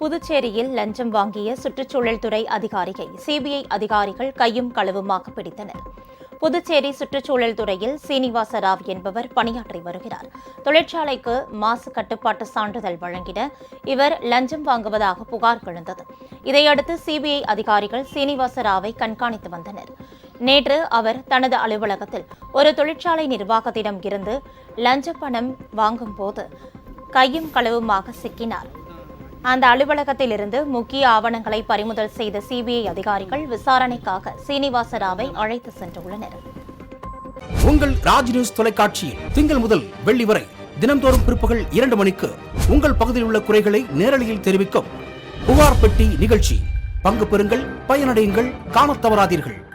புதுச்சேரியில் லஞ்சம் வாங்கிய சுற்றுச்சூழல் துறை அதிகாரியை சிபிஐ அதிகாரிகள் கையும் களவுமாக பிடித்தனர். புதுச்சேரி சுற்றுச்சூழல் துறையில் சீனிவாச ராவ் என்பவர் பணியாற்றி வருகிறார். தொழிற்சாலைக்கு மாசு கட்டுப்பாட்டு சான்றிதழ் வழங்கிட இவர் லஞ்சம் வாங்குவதாக புகார் எழுந்தது. இதையடுத்து சிபிஐ அதிகாரிகள் சீனிவாச ராவை கண்காணித்து வந்தனர். நேற்று அவர் தனது அலுவலகத்தில் ஒரு தொழிற்சாலை நிர்வாகத்திடம் இருந்து லஞ்ச பணம் வாங்கும்போது கையும் களவுமாக சிக்கினார். அந்த அலுவலகத்தில் இருந்து முக்கிய ஆவணங்களை பறிமுதல் செய்த சிபிஐ அதிகாரிகள் விசாரணைக்காக சீனிவாச ராவை அழைத்து சென்றுள்ளனர். உங்கள் ராஜ் நியூஸ் தொலைக்காட்சியில் திங்கள் முதல் வெள்ளி வரை தினம்தோறும் பிற்பகல் இரண்டு மணிக்கு உங்கள் பகுதியில் உள்ள குறைகளை நேரலையில் தெரிவிக்கும் புகார் பெட்டி நிகழ்ச்சி. பங்கு பெறுங்கள் பயனடையுங்கள் காணத் தவறாதீர்கள்.